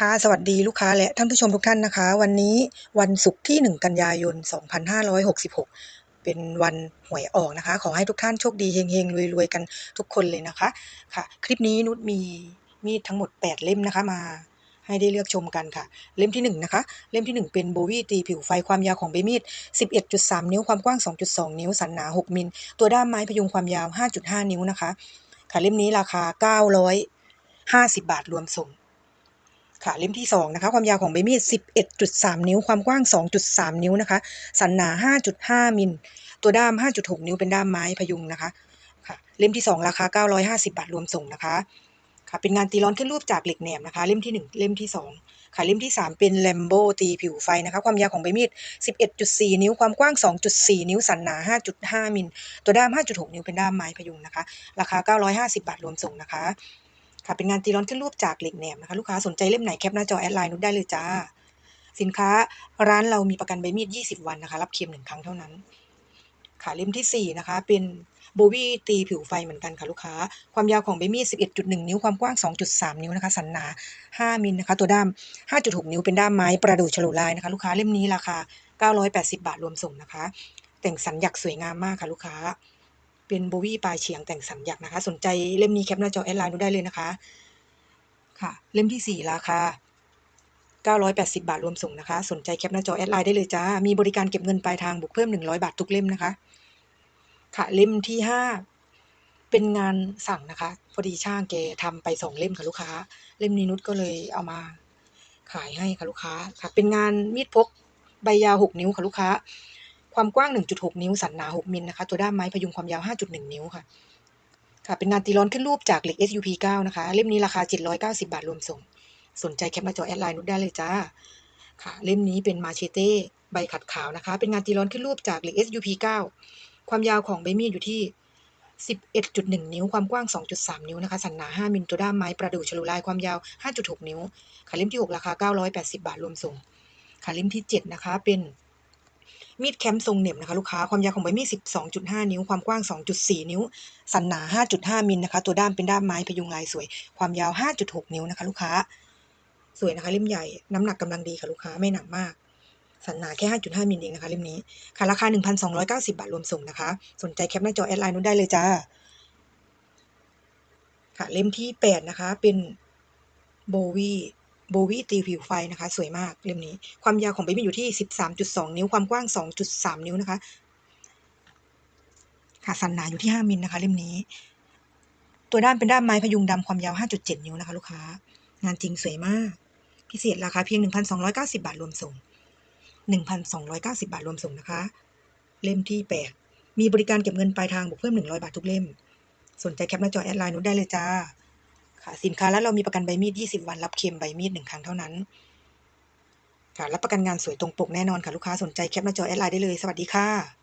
ค่ะสวัสดีลูกค้าและท่านผู้ชมทุกท่านนะคะ วันนี้วันศุกร์ที่ 1 กันยายน 2566 เป็นวันหวยออกนะคะ ขอให้ทุกท่านโชคดีเฮงๆรวยๆกันทุกคนเลยนะคะค่ะ คลิปนี้นุชมีมีดทั้งหมด 8 เล่มนะคะมาให้ได้เลือกชมกันค่ะ เล่มที่1นะคะ เล่มที่ 1 เป็นโบวี่ตีผิวไฟความยาวของใบมีด 11.3 นิ้วความกว้าง 2.2 นิ้วสันหนา 6 มิล ตัวด้ามไม้พยุงความยาว 5.5 นิ้วนะคะ ค่ะเล่มนี้ราคา 950 บาทรวมส่ง ค่ะเล่มที่2นะคะความยาวของใบมีด 11.3 นิ้ว ความกว้าง 2.3 นิ้วนะคะสันหนา 5.5 มิล ตัวด้าม 5.6 นิ้วเป็นด้ามไม้พยุงนะคะค่ะเล่มที่ 2 ราคา 950 บาทรวมส่งนะคะค่ะเป็นงานตีร้อนขึ้นรูปจากเหล็กแหนบนะคะ เล่มที่ 1 เล่มที่ 2 ค่ะเล่มที่ 3 เป็นแลมโบตีผิวไฟนะคะ ความยาวของใบมีด 11.4 นิ้ว ความกว้าง 2.4 นิ้ว สันหนา 5.5 มิล ตัวด้าม 5.6 นิ้วเป็นด้ามไม้พยุงนะคะ ราคา 950 บาทรวมส่งนะคะ ค่ะเป็นงานตีร้อนขึ้นรูปจากเหล็กแหนบนะคะลูกค้าสนใจเล่มไหนแคปหน้าจอแอดไลน์นุชได้เลยจ้า สินค้าร้านเรามีประกันใบมีด 20 วันนะคะรับเค็มหนึ่งครั้งเท่านั้น ค่ะเล่มที่ 4 นะคะ เป็นโบวี่ตีผิวไฟเหมือนกันค่ะลูกค้า ความยาวของใบมีด11.1 นิ้ว ความกว้าง 2.3 นิ้วนะคะ สันหนา 5 มิลนะคะ ตัวด้าม 5.6 นิ้วเป็นด้ามไม้ประดู่ฉลุลายนะคะ ลูกค้าเล่มนี้ราคา 980 บาทรวมส่งนะคะ แต่งสันหยักสวยงามมากค่ะลูกค้า เป็นโบวี่ปลายเฉียงแต่งสันหยักนะคะ สนใจเล่มนี้แคปหน้าจอแอดไลน์นุชได้เลยนะคะ ค่ะ เล่มที่ 4 ราคา980 บาทรวมส่งนะคะ สนใจแคปหน้าจอแอดไลน์ได้เลยจ้า มีบริการเก็บเงินปลายทางบวกเพิ่ม 100 บาททุกเล่มนะคะ ค่ะ เล่มที่ 5 เป็นงานสั่งนะคะ พอดีช่างแกทำไป 2 เล่มค่ะลูกค้า เล่มนี้นุชก็เลยเอามาขายให้ค่ะลูกค้า ค่ะ เป็นงานมีดพกใบยาว 6 นิ้วค่ะลูกค้า ความกว้าง 1.6 นิ้ว สันหนา 6 มิลนะคะ ตัวด้ามไม้พยุงความยาว 5.1 นิ้วค่ะ ค่ะ เป็นงานตีร้อนขึ้นรูปจากเหล็ก SUP 9 นะคะ เล่มนี้ราคา 790 บาทรวมส่ง สนใจแคปหน้าจอแอดไลน์นุชได้เลยจ้า ค่ะ เล่มนี้เป็นมาเชเต้ใบขัดขาวนะคะ เป็นงานตีร้อนขึ้นรูปจากเหล็ก SUP 9 ความยาวของใบมีดอยู่ที่ 11.1 นิ้ว ความกว้าง 2.3 นิ้วนะคะ สันหนา 5 มิล ตัวด้ามไม้ประดู่ฉลุลาย ความยาว 5.6 นิ้ว ค่ะ เล่มที่ 6 ราคา 980 บาทรวมส่ง ค่ะ เล่มที่ 7 นะคะ เป็น มีดแคมป์ทรงเหน็บนะคะลูกค้า ความยาวของใบมีด 12.5 นิ้ว ความกว้าง 2.4 นิ้ว สันหนา 5.5 มิลนะคะ ตัวด้ามเป็นด้ามไม้พยุงลายสวย ความยาว 5.6 นิ้วนะคะลูกค้า สวยนะคะเล่มใหญ่ น้ำหนักกำลังดีค่ะลูกค้า ไม่หนักมาก สันหนาแค่ 5.5 มิลเองนะคะเล่มนี้ ค่ะราคา 1,290 บาทรวมส่งนะคะ สนใจแคปหน้าจอแอดไลน์นุชได้เลยจ้า ค่ะเล่มที่ 8 นะคะ เป็นโบวี่ โบวี่ตีผิวไฟนะคะ สวยมากเล่มนี้ ความยาวของใบมีดอยู่ที่ 13.2 นิ้ว ความกว้าง 2.3 นิ้วนะคะค่ะสันหนาอยู่ที่ 5มิลนะคะ เล่มนี้ ตัวด้านเป็นด้ามไม้พยุงดำความยาว 5.7 นิ้วนะคะ ลูกค้า งานจริงสวยมาก พิเศษราคาเพียง 1,290 บาทรวมส่ง 1,290 บาทรวมส่งนะคะ เล่มที่ 8 มีบริการเก็บเงินปลายทางบวกเพิ่ม 100 บาททุกเล่ม สนใจแคปหน้าจอแอดไลน์นุชได้เลยจ้า ค่ะ สินค้าแล้วเรามีประกันใบมีด 20 วันรับเคลมใบมีด1ครั้งเท่านั้น ค่ะ รับประกันงานสวยตรงปกแน่นอนค่ะ ลูกค้าสนใจแคปหน้าจอแอดไลน์ได้เลย สวัสดีค่ะ